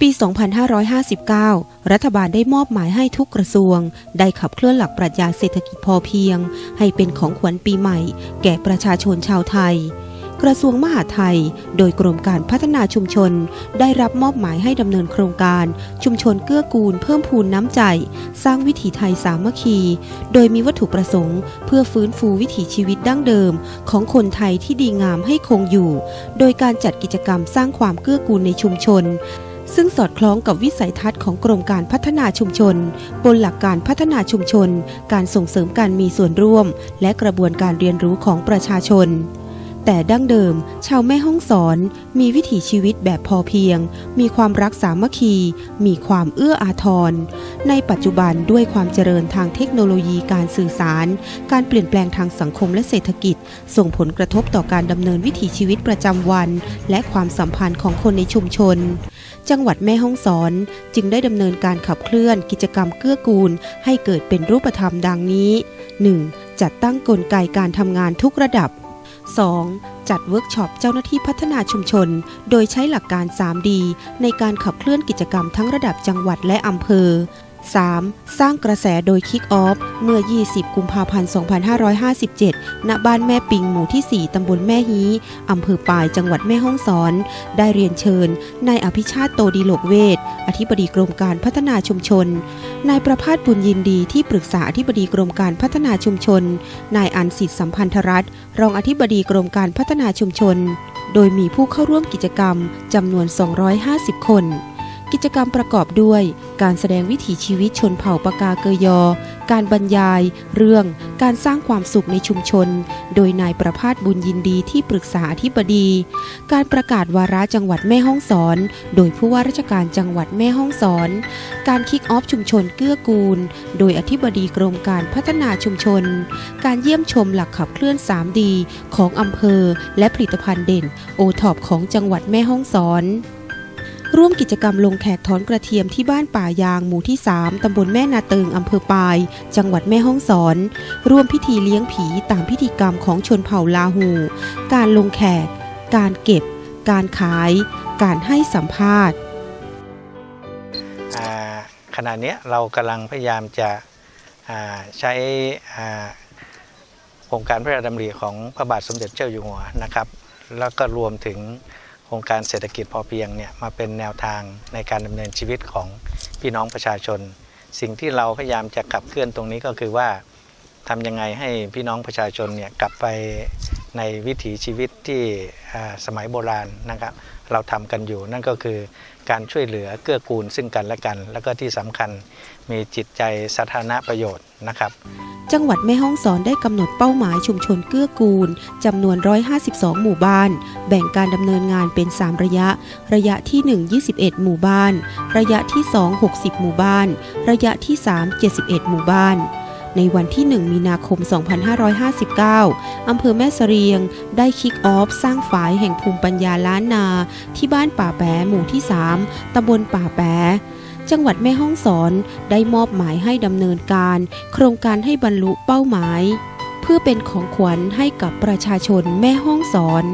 ปี 2559 รัฐบาลได้มอบหมายให้ทุกกระทรวง ได้ขับเคลื่อนหลักปรัชญาเศรษฐกิจพอเพียง ให้เป็นของขวัญปีใหม่ แก่ประชาชนชาวไทย กระทรวงมหาดไทย โดยกรมการพัฒนาชุมชน ได้รับมอบหมายให้ดำเนินโครงการ ชุมชนเกื้อกูลเพิ่มพูนน้ำใจ สร้างวิถีไทยสามัคคี โดยมีวัตถุประสงค์ เพื่อฟื้นฟูวิถีชีวิตดั้งเดิม ของคนไทยที่ดีงามให้คงอยู่ โดยการจัดกิจกรรมสร้างความเกื้อกูลในชุมชน ซึ่งสอดคล้องกับวิสัยทัศน์ของกรมการพัฒนาชุมชน บนหลักการพัฒนาชุมชน การส่งเสริมการมีส่วนร่วม และกระบวนการเรียนรู้ของประชาชน แต่ดั้งเดิม ชาวแม่ห้องสอน มีวิถีชีวิตแบบพอเพียง มีความรักสามัคคี มีความเอื้ออาทร ในปัจจุบันด้วยความเจริญทางเทคโนโลยีการสื่อสาร การเปลี่ยนแปลงทางสังคมและเศรษฐกิจ ส่งผลกระทบต่อการดำเนินวิถีชีวิตประจำวัน และความสัมพันธ์ของคนในชุมชน จังหวัดแม่ฮ่องสอน จึงได้ดำเนินการขับเคลื่อนกิจกรรมเกื้อกูล ให้เกิดเป็นรูปธรรมดังนี้ 1. จัดตั้งกลไกการทำงานทุกระดับ 2. จัดเวิร์กช็อปเจ้าหน้าที่พัฒนาชุมชน โดยใช้หลักการ 3D ในการขับเคลื่อนกิจกรรมทั้งระดับจังหวัดและอำเภอ 3. สร้างกระแสโดยคิกออฟ เมื่อ 20 กุมภาพันธ์ 2557 ณ บ้านแม่ปิงหมู่ที่ 4 ตำบลแม่ฮีอำเภอปายจังหวัดแม่ฮ่องสอน ได้เรียนเชิญ นายอภิชาติโตดีโลกเวทอธิบดีกรมการพัฒนาชุมชน นายประพาสบุญยินดีที่ปรึกษาอธิบดีกรมการพัฒนาชุมชน นายอันสิทธิสัมพันธรัตน์รองอธิบดีกรมการพัฒนาชุมชน โดยมีผู้เข้าร่วมกิจกรรมจำนวน 250 คน กิจกรรมประกอบด้วย การแสดงวิถีชีวิตชนเผ่าปากาเกยอ การบรรยาย เรื่อง การสร้างความสุขในชุมชน โดยนายประพาสบุญยินดีที่ปรึกษาอธิบดี การประกาศวาระจังหวัดแม่ฮ่องสอน โดยผู้ว่าราชการจังหวัดแม่ฮ่องสอน การคิกออฟชุมชนเกื้อกูล โดยอธิบดีกรมการพัฒนาชุมชน การเยี่ยมชมหลักขับเคลื่อน 3D ของอำเภอ และผลิตภัณฑ์เด่นโอท็อปของจังหวัดแม่ฮ่องสอน ร่วมกิจกรรมลงแขกถอนกระเทียมที่บ้านป่ายางหมู่ที่ 3 ตำบลแม่นาเติงอำเภอปาย จังหวัดแม่ฮ่องสอน ร่วมพิธีเลี้ยงผีตามพิธีกรรมของชนเผ่าลาหู การลงแขก การเก็บ การขาย การให้สัมภาษณ์ขณะนี้เรากำลังพยายามจะใช้โครงการพระราชดำริของพระบาทสมเด็จเจ้าอยู่หัวนะครับ แล้วก็รวมถึง โครงการเศรษฐกิจพอเพียงเนี่ยมาเป็นแนวทางในการดำเนินชีวิตของพี่น้องประชาชน สิ่งที่เราพยายามจะขับเคลื่อนตรงนี้ก็คือว่าทำยังไงให้พี่น้องประชาชนเนี่ยกลับไป ในวิถีชีวิตที่สมัยโบราณนะครับ เราทำกันอยู่ นั่นก็คือการช่วยเหลือเกื้อกูลซึ่งกันและกัน แล้วก็ที่สำคัญมีจิตใจสาธารณประโยชน์นะครับ จังหวัดแม่ฮ่องสอนได้กำหนดเป้าหมายชุมชนเกื้อกูลจำนวน 152 หมู่บ้าน แบ่งการดำเนินงานเป็น 3 ระยะ ระยะที่ 1 21 หมู่บ้าน ระยะที่ 2 60 หมู่บ้าน ระยะที่ 3 71 หมู่บ้าน ในวันที่ 1 มีนาคม 2559 อำเภอแม่เสรียง ได้คิกออฟสร้างฝายแห่งภูมิปัญญาล้านนา ที่บ้านป่าแปหมู่ที่ 3 ตำบลป่าแปจังหวัดแม่ฮ่องสอนได้มอบหมายให้ดำเนินการ โครงการให้บรรลุเป้าหมาย เพื่อเป็นของขวัญให้กับประชาชนแม่ฮ่องสอน